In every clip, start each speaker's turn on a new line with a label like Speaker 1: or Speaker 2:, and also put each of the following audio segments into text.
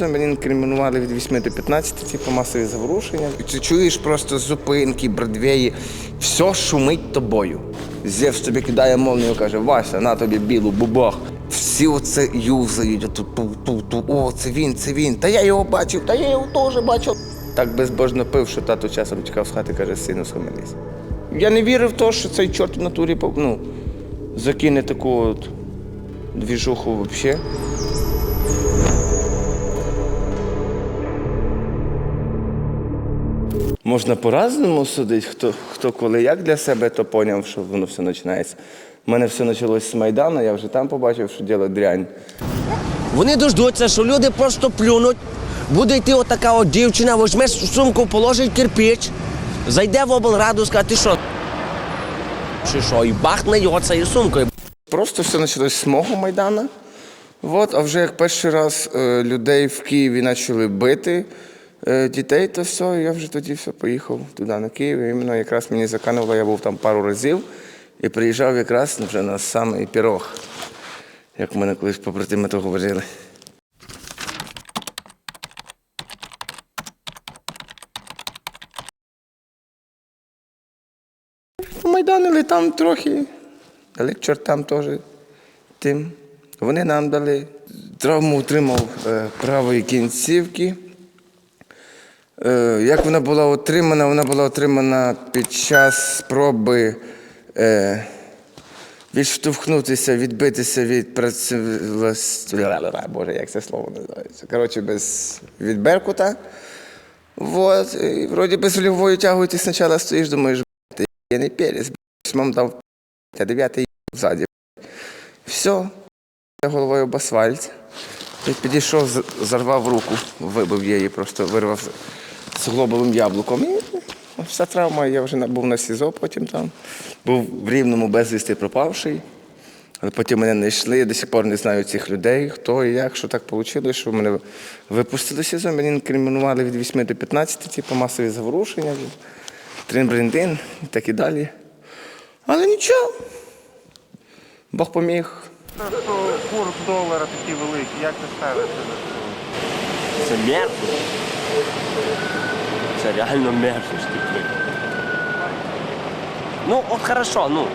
Speaker 1: Мені інкримінували від 8 до 15, типу масові заворушення. Ти чуєш просто зупинки, бродвеї, все шумить тобою. Зевс тобі кидає молнію, каже, Вася, на тобі білу, бубах. Всі оце юзають, ту-ту-ту, о, це він, це він. Та я його бачив, та я його теж бачив. Так безбожно пив, що тато часом тікав з хати, каже, сину, схаменись. Я не вірив в те, що цей чорт в натурі ну, закине таку от двіжуху взагалі. Можна по-разному судити, хто, хто коли як для себе, то поняв, що воно все починається. У мене все почалось з Майдану, я вже там побачив, що діло дрянь.
Speaker 2: Вони дождуться, що люди просто плюнуть. Буде йти отака от дівчина, візьме сумку, положить кирпич, зайде в облраду, скаже, ти що? Чи що, і бахне його цією сумкою.
Speaker 1: Просто все почалось з мого Майдану. От, а вже як перший раз е, людей в Києві почали бити дітей, то все, я вже тоді все поїхав туди на Київ. І іменно якраз мені закануло, я був там пару разів і приїжджав якраз вже на самий пірог, як в мене колись побратими то говорили. Майданили там трохи, к чортам теж тим. Вони нам дали. Травму отримав е, правої кінцівки. Е, як вона була отримана? Вона була отримана під час спроби е, відштовхнутися, відбитися від працевласті. Боже, як це слово називається? Коротше, без від Беркута. Вот. І вроді без рульовою тягою ти спочатку стоїш, думаєш, ти я не перець, мам дав а дев'ятий ззаді. Все, головою об асфальт. Підійшов, зарвав руку, вибив її, просто вирвав з глобовим яблуком. І вся травма, я вже був на СІЗО потім там. Був в рівному безвісти пропавший. Але потім мене знайшли, я до сих пор не знаю цих людей, хто і як, що так вийшло, що мене випустили з СІЗО, мені інкримінували від 8 до 15, типу масові заворушення, трин-брендин і так і далі. Але нічого. Бог поміг.
Speaker 3: Що курс долара такий великий, як ти ставишся до цього?
Speaker 2: Це мерзость. Це реально типу. Ну, от хорошо, ну,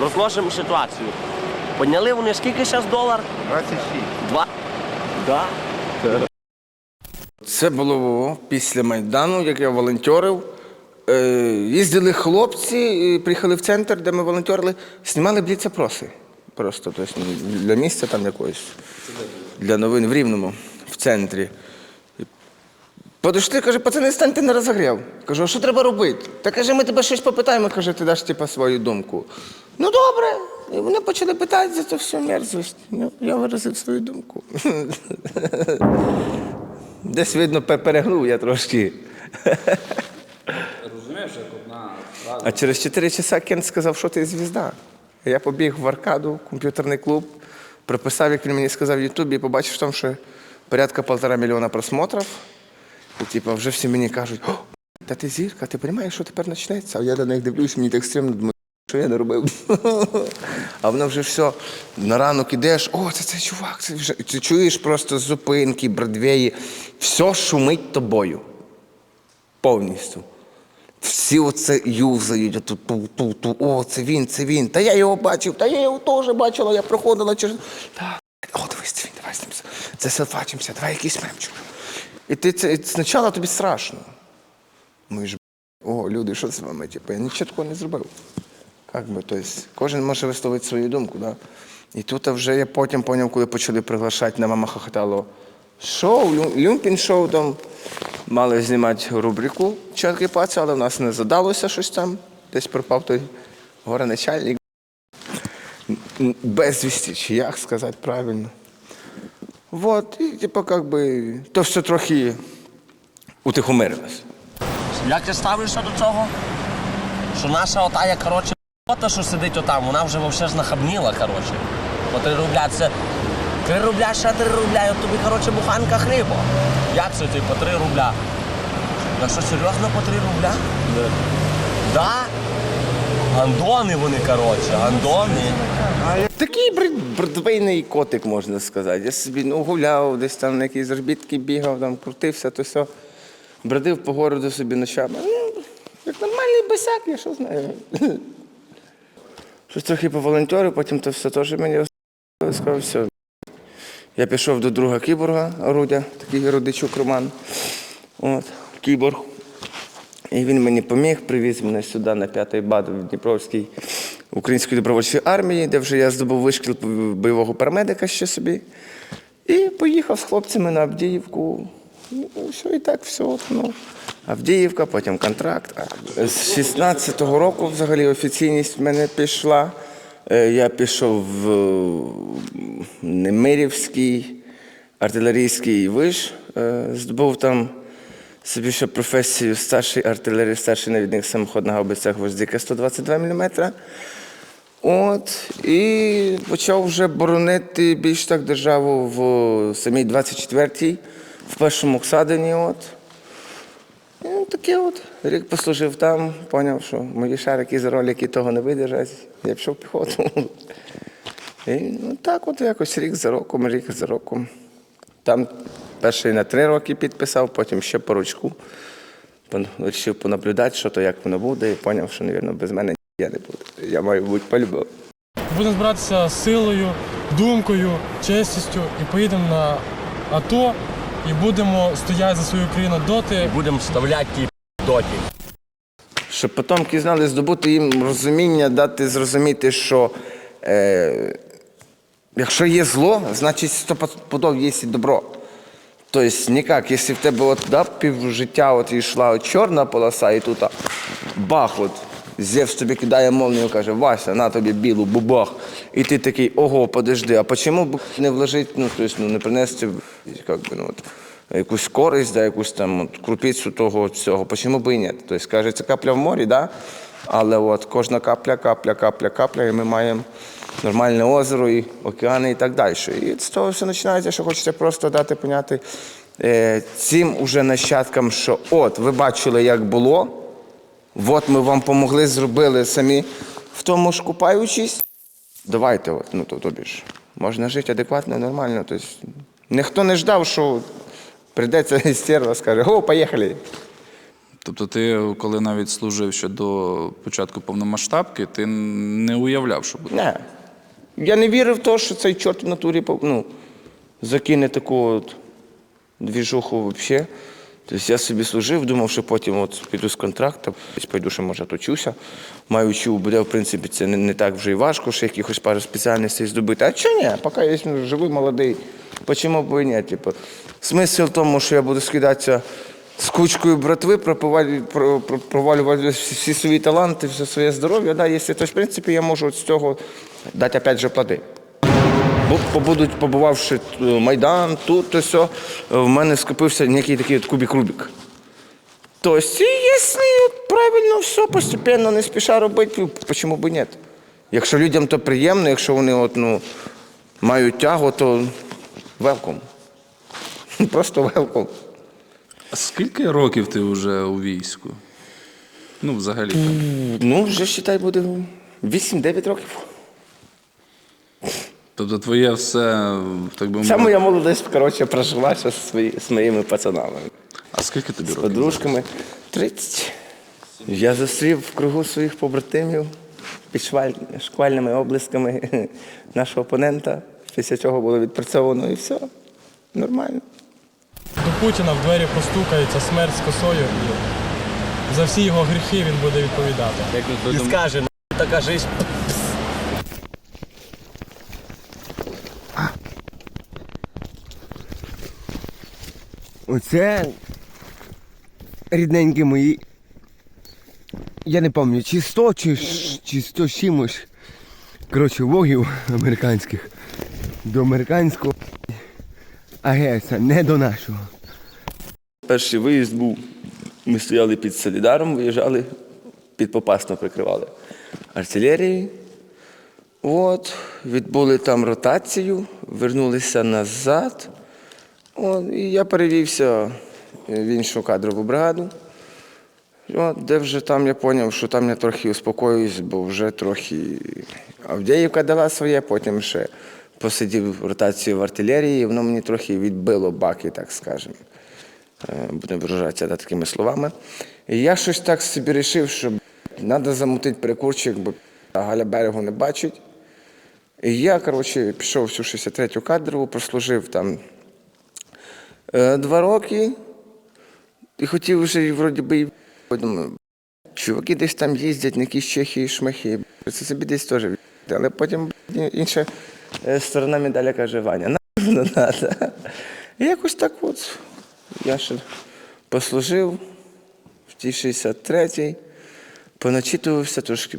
Speaker 2: розложимо ситуацію. Підняли вони скільки зараз долар?
Speaker 3: 26.
Speaker 2: Два. Да.
Speaker 1: Це було після Майдану, як я волонтерив. Е, Їздили хлопці, і приїхали в центр, де ми волонтерили, знімали бліцепроси. Просто тобто, для місця там якогось. Для новин в Рівному, в центрі. Подошли, каже, пацани, станьте на розогрів. Кажу, а що треба робити? Та каже, ми тебе щось попитаємо, каже, ти даш типа, свою думку. Ну добре. І вони почали питати за це всю мерзость. Ну, я виразив свою думку. Десь видно, перегнув я трошки.
Speaker 4: Розумієш, як одна фраза.
Speaker 1: А через 4 часа Кент сказав, що ти звізда. Я побіг в аркаду, комп'ютерний клуб, прописав, як він мені сказав в Ютубі, і побачив там, що порядка полтора мільйона просмотрів. І типу, вже всі мені кажуть, та ти зірка, ти розумієш, що тепер почнеться? А я до них дивлюсь, мені так стримно, думаю, що я не робив. А воно вже все. На ранок ідеш, о, це цей чувак, це вже. Ти чуєш просто зупинки, бродвеї, все шумить тобою. Повністю. Всі оце юзають, отут, ту, ту, ту, о, це він, це він. Та я його бачив, та я його теж бачила, я проходила через. Так, о, дивись, це він, давай з ним заселфачимося, давай якийсь мемчик. І ти це спочатку тобі страшно. Ми ж, о, люди, що з вами? Типу, я нічого такого не зробив. Как би, тобто, кожен може висловити свою думку, да? І тут вже я потім поняв, коли почали приглашати на мама хохотало шоу, Люмпін шоу там. Мали знімати рубрику «Чотки паці, але в нас не задалося щось там. Десь пропав той гореначальник. М, Безвісті, чи як сказати правильно. Вот, і типу, как би, то все трохи утихомирилось.
Speaker 2: Як ти ставишся до цього? Що наша отая, коротше, та, що сидить отам, вона вже вовсе ж нахабніла, коротше. По три рубля це. Три рубля, ще три рубля, і от тобі, коротше, буханка хліба. Як це ти по три рубля? Так що серйозно по три рубля? Да. Да? Гандони вони, коротше, гандони.
Speaker 1: Такий бродвейний котик, можна сказати. Я собі ну, гуляв, десь там на якісь заробітки бігав, там крутився, то все. Бродив по городу собі ночами. Ну, як нормальний босяк, я що знаю. Щось трохи поволонтерив, потім то все теж мені розказали, сказав, все. Я пішов до друга кіборга, Рудя, такий родичук Роман. От, кіборг. І він мені поміг, привіз мене сюди на п'ятий бат в Дніпровській української добровольчої армії, де вже я здобув вишкіл бойового парамедика ще собі. І поїхав з хлопцями на Авдіївку. Ну, все і так, все. Ну. Авдіївка, потім контракт. З 16-го року взагалі офіційність в мене пішла. Е, Я пішов в Немирівський артилерійський виш, е, здобув там собі ще професію старший артилерій, старший навідник самоходного гаубиця гвоздика 122 мм. От, і почав вже боронити більш так державу в самій 24-й, в першому Ксадині. От. І таке от. Рік послужив там, зрозумів, що мої шарики з ролики того не видержать. Я пішов піхоту. І ну, так от якось рік за роком, рік за роком. Там перший на три роки підписав, потім ще по ручку. Вирішив понаблюдати, що то як воно буде, і зрозумів, що, мабуть, без мене я не буду. Я маю бути по-любому.
Speaker 5: Будемо збиратися силою, думкою, честістю і поїдемо на АТО і будемо стояти за свою країну доти,
Speaker 2: Будемо вставляти ті доті.
Speaker 1: Щоб потомки знали здобути їм розуміння, дати зрозуміти, що е, якщо є зло, значить стопудов є і добро. Тобто ніяк, якщо в тебе от, да, півжиття от йшла от чорна полоса, і тут а, бах, от, Зевс тобі кидає молнію, каже, Вася, на тобі білу, бубах. І ти такий, ого, подожди, а чому б не вложити, ну, тобто, ну, не принести як би, ну, от, якусь користь, да, якусь там от, крупицю того всього, чому б і ні? Тобто, каже, це капля в морі, да? але от кожна капля, капля, капля, капля, і ми маємо нормальне озеро, і океани і так далі. І з того все починається, що хочеться просто дати поняти е, цим уже нащадкам, що от, ви бачили, як було, от ми вам помогли, зробили самі в тому ж купаючись. Давайте, от, ну то тобі ж, можна жити адекватно, нормально. Тобто, ніхто не ждав, що прийдеться стерва, скаже, о, поїхали.
Speaker 4: Тобто ти, коли навіть служив ще до початку повномасштабки, ти не уявляв, що буде.
Speaker 1: Не. Я не вірив в те, що цей чорт в натурі ну, закине таку от двіжуху взагалі. Тобто я собі служив, думав, що потім от піду з контракту, пойду, що може оточуся. Маючи буде, в принципі, це не, не так вже і важко, що якихось пару спеціальностей здобути. А чого ні? Поки я живий, молодий. Почому б і ні? Типу, смисл в тому, що я буду скидатися з кучкою братви, пропивалю- про- про- провалювати всі, свої таланти, все своє здоров'я. Да, якщо, то, в принципі, я можу з цього дати опять же плоди. Побудуть, побувавши е, Майдан, тут, то все, в мене скопився некий такий от кубик Рубік. Тобто, якщо правильно все постепенно, не спіша робити, чому б і ні? Якщо людям то приємно, якщо вони от, ну, мають тягу, то welcome. Просто welcome.
Speaker 4: А скільки років ти вже у війську? Ну, взагалі. там.
Speaker 1: Ну, вже считай, буде 8-9 років.
Speaker 4: Тобто твоє все, так би
Speaker 1: Вся
Speaker 4: мовити.
Speaker 1: моя молодість, коротше, прожила ще зі свої- з моїми пацанами.
Speaker 4: А скільки тобі
Speaker 1: З
Speaker 4: років?
Speaker 1: подружками. 30. Я зустрів в кругу своїх побратимів під шваль- шквальними облисками нашого опонента. Після цього було відпрацьовано і все. Нормально.
Speaker 5: Путіна в двері постукається смерть з косою і за всі його гріхи він буде відповідати.
Speaker 2: І скаже, «Ну, така жизнь.
Speaker 6: Оце рідненькі мої. Я не пам'ятаю, чи 100, чи, ш- чи 100 з чимось. Коротше, вогів американських. До американського агеса, не до нашого.
Speaker 1: Перший виїзд був. Ми стояли під Солідаром, виїжджали, під Попасно прикривали артилерією. От, відбули там ротацію, вернулися назад. От, і я перевівся в іншу кадрову бригаду. От, де вже там я зрозумів, що там я трохи успокоююсь, бо вже трохи Авдіївка дала своє, потім ще посидів ротацію в артилерії, воно мені трохи відбило баки, так скажемо. Е, Будемо виражатися да, такими словами. І я щось так собі вирішив, що треба замутити прикурчик, бо Галя берегу не бачить. І я, коротше, пішов всю 63-ю кадрову, прослужив там е, два роки. І хотів вже, вроді би, думаю, чуваки десь там їздять, якісь чехи і шмахи. Це собі десь теж. Але потім інша е, сторона медаля каже, Ваня, нам не треба. І якось так от я ще послужив в тій 63-й, поначитувався трошки,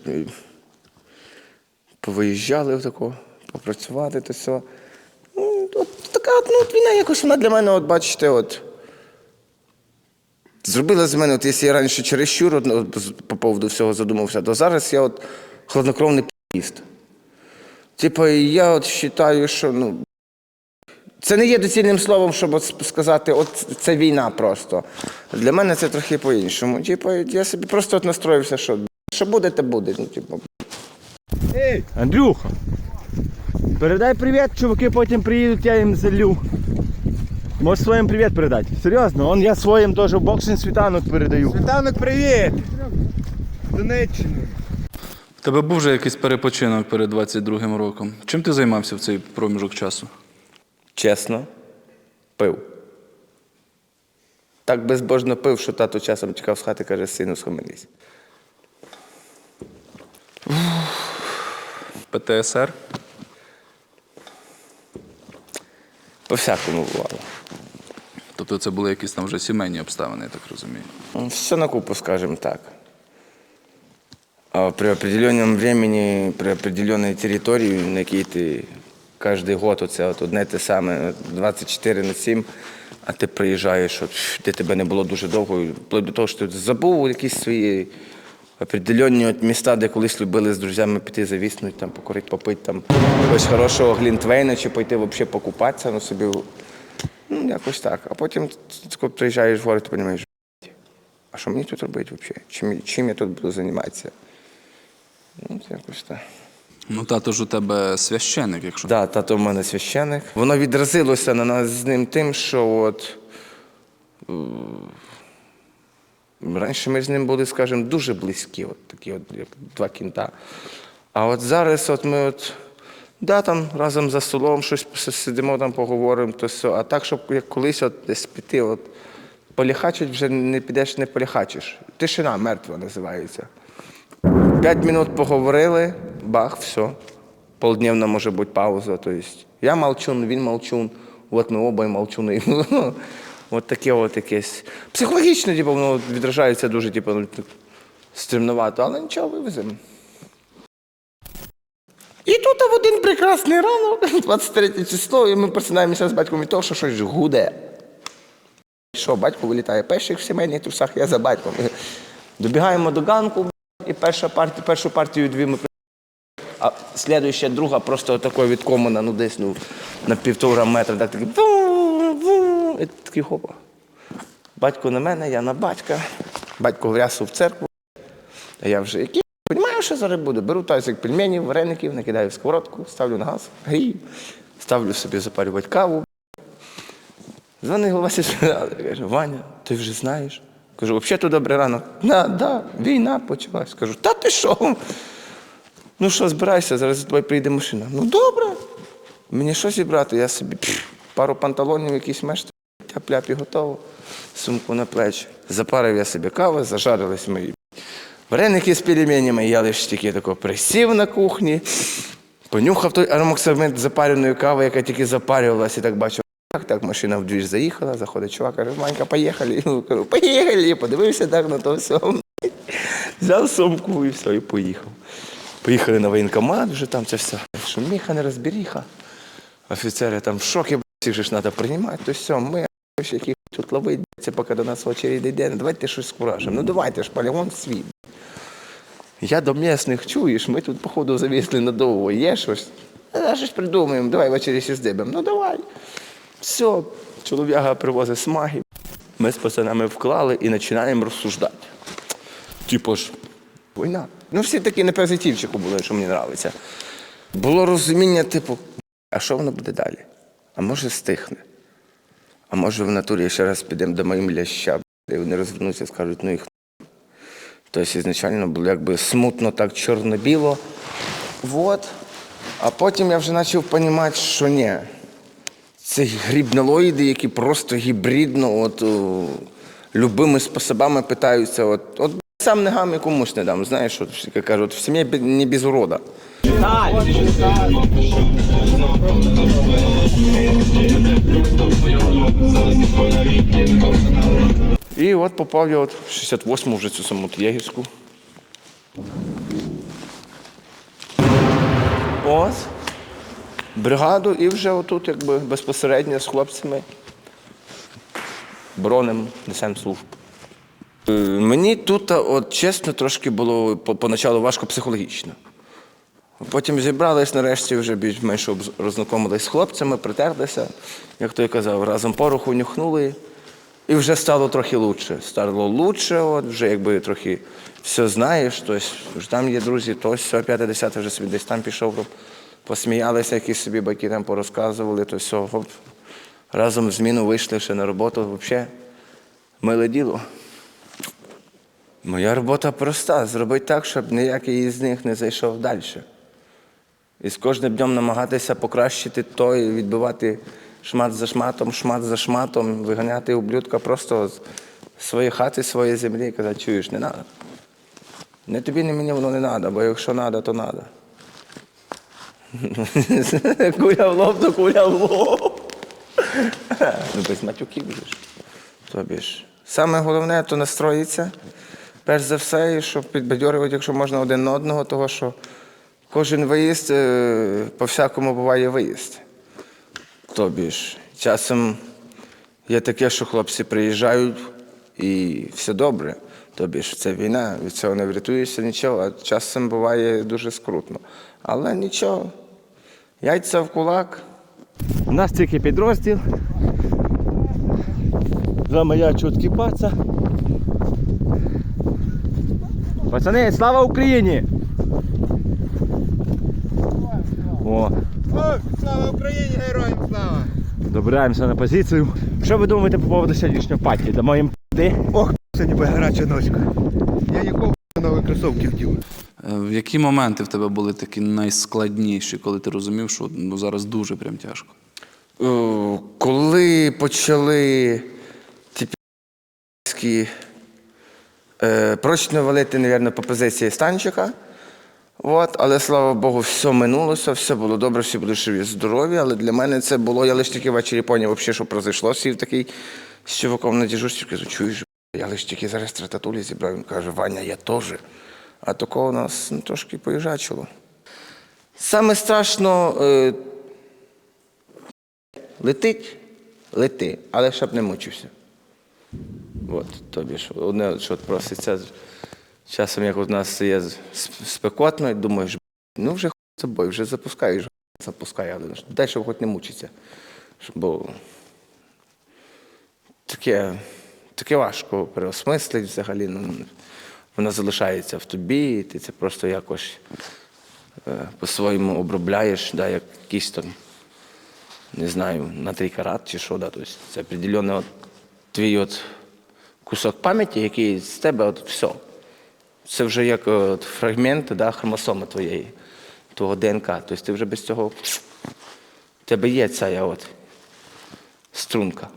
Speaker 1: повиїжджали тако, попрацювати то все. Ну, от така ну, війна якось вона для мене, от бачите, от. Зробила з мене, от якщо я раніше чересчур по поводу всього задумався, то зараз я от хладнокровний піст. Типа, я от вважаю, що ну. Це не є доцільним словом, щоб от сказати, от це війна просто. Для мене це трохи по-іншому. Типа, я собі просто от настроївся, що що буде, те буде. Ну, типу,
Speaker 6: Ей, Андрюха, передай привіт, чуваки потім приїдуть, я їм залю. Можеш своїм привіт передати. Серйозно, он я своїм теж боксинг світанок передаю. Світанок, привіт! Донеччини.
Speaker 4: В тебе був вже якийсь перепочинок перед 22-м роком. Чим ти займався в цей проміжок часу?
Speaker 1: Чесно, пив. Так безбожно пив, що тато часом чекав з хати, каже, сину, схаменись.
Speaker 4: ПТСР?
Speaker 1: По-всякому бувало.
Speaker 4: Тобто це були якісь там вже сімейні обставини, я так розумію.
Speaker 1: Ну, Все на купу, скажем так. А при определенном времени, при определенной территории, на якій ти кожен год оце от одне те саме, 24 на 7, а ти приїжджаєш, от, де тебе не було дуже довго, і вплоть до того, що ти забув якісь свої определенні от міста, де колись любили з друзями піти завіснути, там, покурити, попити там якогось хорошого глінтвейна, чи пойти взагалі покупатися, ну собі, ну якось так. А потім приїжджаєш в город, ти розумієш, а що мені тут робити взагалі? Чим, чим я тут буду займатися? Ну, якось так.
Speaker 4: Ну, тато ж у тебе священик, якщо.
Speaker 1: Да, тато в мене священик. Воно відразилося на нас з ним тим, що от. Раніше ми з ним були, скажімо, дуже близькі, от такі от, як два кінта. А от зараз от ми от, да, там разом за столом щось сидимо, там поговоримо, то все. А так, щоб як колись от десь піти, от, поліхачить вже не підеш, не поліхачиш. Тишина мертва називається. П'ять минут поговорили, бах, все. Полдневна може бути пауза. То я молчун, він молчун, от ми оба молчуни. От таке от якесь. Психологічно, типу, воно відражається дуже, типу, ну, але нічого вивеземо. І тут в один прекрасний ранок, 23 число, і ми просинаємося з батьком від того, що щось гуде. Що, батько вилітає перший в сімейних трусах, я за батьком. Добігаємо до ганку, і перша партія, першу партію дві ми а слідуюча друга просто такою від комина, ну десь ну, на півтора метра, так такий. І такий хопа. Батько на мене, я на батька. Батько в рясу в церкву. А я вже який. Понімаю, що зараз буде. Беру тазик пельменів, вареників, накидаю в сковородку, ставлю на газ, грію, ставлю собі запарювати каву. Дзвонить голова сільради, каже, Ваня, ти вже знаєш? Кажу, взагалі то добрий ранок. Да, війна почалась. Кажу, та ти що? Ну що, збирайся, зараз за тобою прийде машина. Ну добре. Мені що зібрати? Я собі пф, пару панталонів, якісь мешти, тяп-ляп і готово. Сумку на плечі. Запарив я собі каву, зажарились мої вареники з пельменями. Я лише тільки тако присів на кухні, понюхав той аромоксамент запареної кави, яка тільки запарювалася, і так бачу. Так, так, машина в двір заїхала, заходить чувак, каже, Манька, поїхали. Ну, поїхали. Подивився так на то все. Взяв сумку і все, і поїхав. Поїхали на воєнкомат, вже там це все. Шуміха, не розберіха. Офіцери там в шокі, всіх же ж треба приймати. То все, ми які тут ловить, це поки до нас очередь йде. Ну, Давайте щось скуражимо. Ну давайте ж полігон свій. Я до місних чуєш, ми тут, походу, завісли надовго. Є щось? А щось придумаємо, давай ввечері ще здибемо. Ну давай. Все, чолов'яга привозить смаги. Ми з пацанами вклали і починаємо розсуждати. Типу ж, війна. Ну, всі такі на позитивчику були, що мені подобається. Було розуміння, типу, а що воно буде далі? А може стихне? А може в натурі ще раз підемо до моїм ляща, і вони розвернуться і скажуть, ну їх. н***». Тобто ізначально було якби смутно, так чорно-біло. Вот. А потім я вже почав розуміти, що ні. Це грібнолоїди, які просто гібридно, от о, любими способами питаються. От, от сам ногами комусь не дам. Знаєш, от, як кажуть, в сім'ї не без урода. І от попав я от в 68-му вже цю саму Єгівську. Ось. Бригаду і вже отут якби безпосередньо з хлопцями бронем несемо службу. Е, Мені тут, от чесно, трошки було поначалу важко психологічно. Потім зібрались нарешті, вже більш-менш рознакомились з хлопцями, притерлися, як той казав, разом пороху нюхнули. І вже стало трохи лучше. Стало лучше, от вже якби трохи все знаєш, тобто вже там є друзі, то все, п'яте, десяте вже собі десь там пішов, посміялися, якісь собі баки там порозказували, то все, хоп. Разом зміну вийшли ще на роботу, взагалі. Миле діло. Моя робота проста зробити так, щоб ніякий із них не зайшов далі. І з кожним днем намагатися покращити то і відбивати шмат за шматом, шмат за шматом, виганяти ублюдка просто з своєї хати, з своєї землі і казати, чуєш, не треба. Не тобі, не мені воно не треба, бо якщо треба, то треба. куля в лоб, то куля в лоб. ну, без матюків ж. Тобі ж. Саме головне то настроїться. Перш за все, щоб підбадьорювати, якщо можна один одного, того що кожен виїзд, е, по-всякому буває виїзд. Тобі ж, часом є таке, що хлопці приїжджають і все добре. Тобі ж це війна, від цього не врятуєшся нічого, а часом буває дуже скрутно. Але нічого. Яйця в кулак.
Speaker 7: У нас тільки підрозділ. Два моя чуткі паца. Пацани, слава Україні! О,
Speaker 6: Слава Україні, героям слава!
Speaker 7: добираємося на позицію. Що ви думаєте по поводу сьогоднішнього паті? Дамо їм п***ди?
Speaker 6: Ох, сьогодні буде гаряча ночка. Я нікого нові кросовки вдів.
Speaker 4: Е, В які моменти в тебе були такі найскладніші, коли ти розумів, що ну, зараз дуже прям тяжко?
Speaker 1: Коли почали ті прочно валити, мабуть, по позиції станчика. От, але слава Богу, все минулося, все було добре, всі були живі, здорові. Але для мене це було, я лише тільки ввечері поняв, взагалі, що произошло. Сів такий з чуваком на дежурстві, кажу, чуєш, я лише тільки зараз трататулі зібрав. Він каже, Ваня, я теж. А такого нас ну, трошки поїжачило. Саме страшно е, летить, лети, але щоб не мучився. От, тобі ж, одне, що проситься, часом, як у нас є спекотно, і думаєш, ну вже з собою, вже запускаєш, запускай, але щоб хоч не мучиться. Бо таке, таке важко переосмислити взагалі. Ну, воно залишається в тобі, і ти це просто якось е, по-своєму обробляєш, да, як якийсь там не знаю, на три карат чи що, да, тобто це определенний от, твій от кусок пам'яті, який з тебе от все. Це вже як от, фрагмент да, хромосоми твоєї, твого ДНК. Тобто ти вже без цього. В тебе є ця от струнка.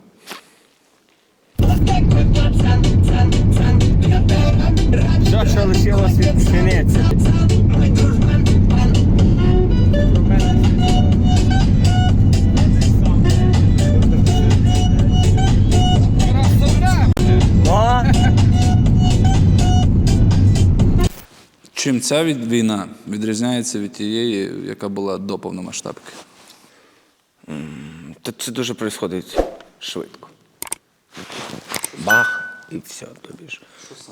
Speaker 7: Все, що лишилось від.
Speaker 4: Чим ця війна відрізняється від тієї, яка була до повномасштабки?
Speaker 1: Та це дуже відбувається швидко. Бах і все тобі ж.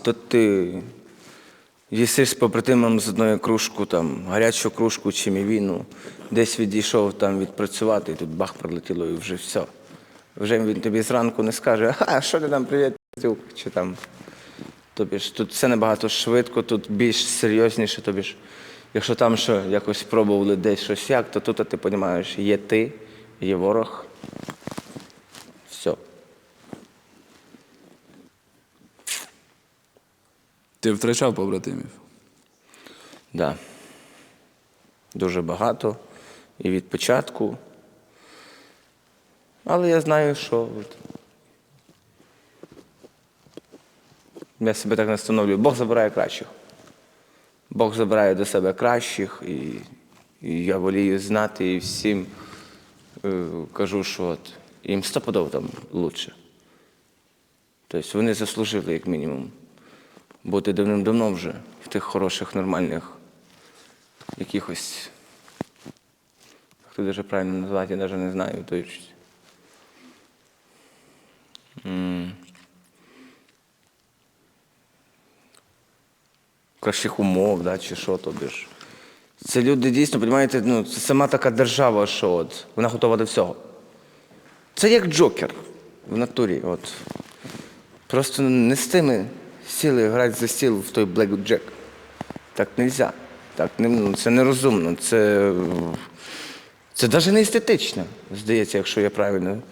Speaker 1: То ти їсиш з побратимом з одної кружку, там, гарячу кружку чи мівіну, десь відійшов там відпрацювати, і тут бах прилетіло і вже все. Вже він тобі зранку не скаже, а що ти там привіт, чи там. Тобі ж тут все набагато швидко, тут більш серйозніше. Тобі ж, якщо там що якось пробували десь щось як, то тут ти розумієш, є ти, є ворог. Все.
Speaker 4: Ти втрачав побратимів.
Speaker 1: Да. Дуже багато. І від початку. Але я знаю, що. от, Я себе так не встановлюю. Бог забирає кращих. Бог забирає до себе кращих, і, і я волію знати і всім е, кажу, що от, їм стопудово там лучше. Тобто вони заслужили, як мінімум, бути давним-давно вже в тих хороших, нормальних якихось. Хто дуже правильно назвати, я навіть не знаю. Тобто, кращих умов, да, чи що тобі ж. Це люди дійсно, розумієте, ну, це сама така держава, що от, вона готова до всього. Це як джокер в натурі. От. Просто не з тими сіли грати за стіл в той Black Jack. Так не можна. Так, не, ну, це нерозумно. Це, це навіть не естетично, здається, якщо я правильно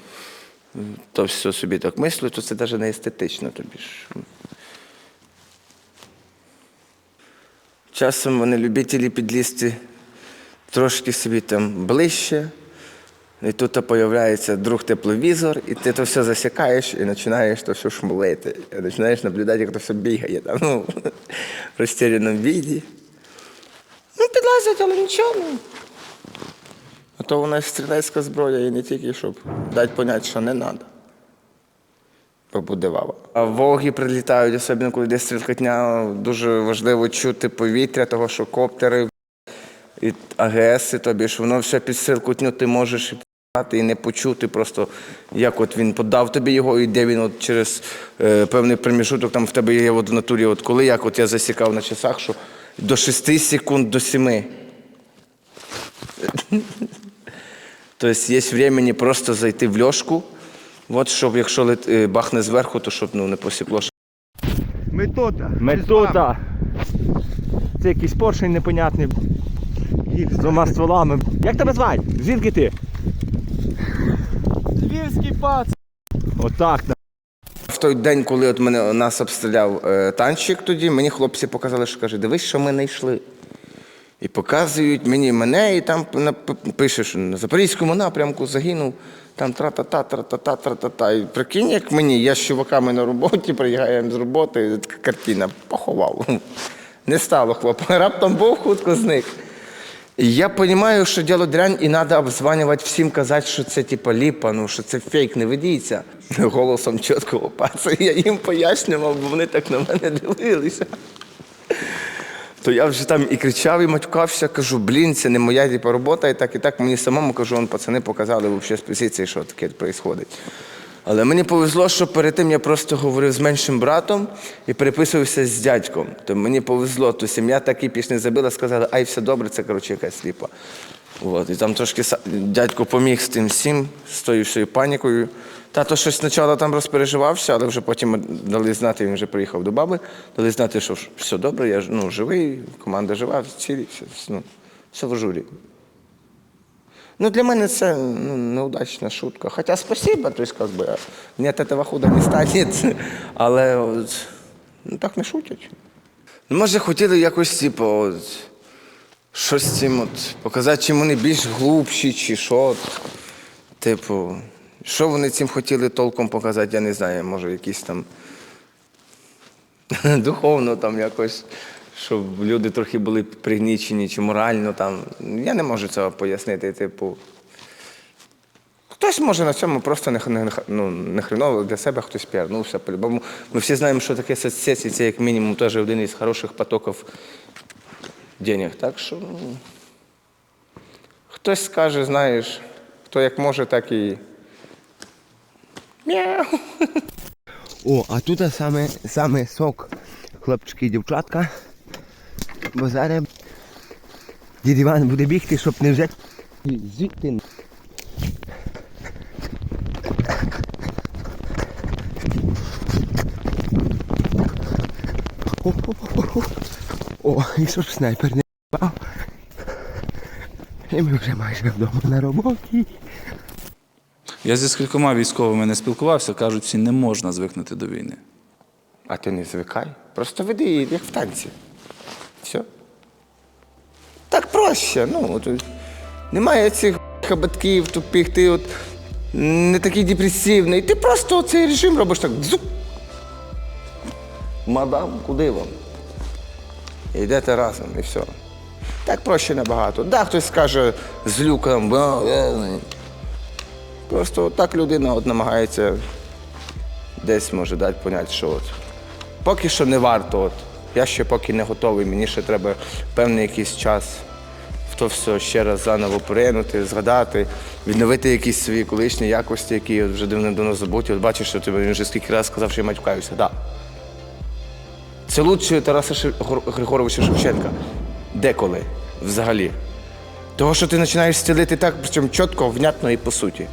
Speaker 1: е, то все собі так мислю, то це навіть не естетично тобі ж. Часом вони любителі підлізти трошки собі там ближче. І тут з'являється друг тепловізор, і ти то все засікаєш і починаєш то все шмулити. І починаєш наблюдати, як то все бігає там, ну, в розтіряному віді. Ну, підлазять, але нічого. Ну. А то вона стрілецька зброя і не тільки, щоб дати поняти, що не треба. Бо буде вава. А вороги прилітають, особливо коли йде стрілкотня, дуже важливо чути повітря, того, що коптери і АГС, тобі ж воно все під стрілкотню ти можеш і не почути, просто як от він подав тобі його, і де він от через е, певний проміжуток там в тебе є от в натурі. От коли як от я засікав на часах, що до 6 секунд до 7. Тобто є времени просто зайти в льошку, от щоб якщо лет- е, бахне зверху, то щоб ну, не посікло.
Speaker 6: Ми тут.
Speaker 7: Ми тут. а. Це якийсь поршень непонятний. З двома стволами. Як тебе звати? Звідки ти?
Speaker 5: Львівський пац.
Speaker 7: Отак. на.
Speaker 1: В той день, коли от мене нас обстріляв е, танчик тоді, мені хлопці показали, що каже, дивись, що ми знайшли. І показують мені мене, і там пише, що на Запорізькому напрямку загинув, там тра-та-та, тра-та-та, тра-та-та. І прикинь, як мені, я з чуваками на роботі, приїжджаємо з роботи, така картина, поховав. Не стало хлопа. Раптом був, хутко зник. І я розумію, що діло дрянь, і треба обзванювати всім, казати, що це типа ліпа, ну що це фейк, не ведіться. Голосом чіткого паца. Я їм пояснював, бо вони так на мене дивилися. То я вже там і кричав, і матюкався, кажу, блін, це не моя типу, робота, і так, і так мені самому кажу, он пацани показали взагалі з позиції, що таке відбувається. Але мені повезло, що перед тим я просто говорив з меншим братом і переписувався з дядьком. То мені повезло, то сім'я таки пісні забила, сказали, ай, все добре, це коротше якась сліпа. От, і там трошки дядько поміг з тим всім, з тою всією панікою. Тато щось спочатку там розпереживався, але вже потім дали знати, він вже приїхав до баби, дали знати, що все добре, я ну, живий, команда жива, цілі, все, ну, все в ажурі. Ну, для мене це ну, неудачна шутка. Хоча спасибо, то есть, как бы, нет этого худа не станет. Але от, ну, так не шутять. Ну, може, хотіли якось, типу, от, щось цим от, показати, чим вони більш глубші, чи що. Типу, що вони цим хотіли толком показати, я не знаю, може, якісь там духовно там якось, щоб люди трохи були пригнічені чи морально там. Я не можу цього пояснити. Типу, хтось може на цьому просто не, не, ну, не хреново для себе хтось піарнувся. По-любому. Ми всі знаємо, що таке соцсеті, це як мінімум теж один із хороших потоків денег. Так що ну, хтось скаже, знаєш, хто як може, так і.
Speaker 6: О, а тут саме, саме сок, хлопчики і дівчатка. Бо зараз дід Іван буде бігти, щоб не вже звідти. О, і щоб снайпер не бав. І ми вже майже вдома на роботі.
Speaker 4: Я зі скількома військовими не спілкувався, кажуть, всі не можна звикнути до війни.
Speaker 1: А ти не звикай. Просто веди її, як в танці. Все. Так проще. Ну, от, е, немає цих хабатків тупих, ти от не такий депресивний. Ти просто цей режим робиш так. Дзук. Мадам, куди вам? Йдете разом і все. Так проще набагато. Да, хтось скаже з люком. Просто так людина от намагається десь може дати поняти, що от. Поки що не варто. От. Я ще поки не готовий, мені ще треба певний якийсь час в то все ще раз заново поринути, згадати, відновити якісь свої колишні якості, які от вже давно забуті. От бачиш, що тебе він вже скільки разів сказав, що я матюкаюся. Да. Це лучше Тараса Григоровича Шевченка. Деколи взагалі. Того, що ти починаєш стілити так, причому чітко, внятно і по суті.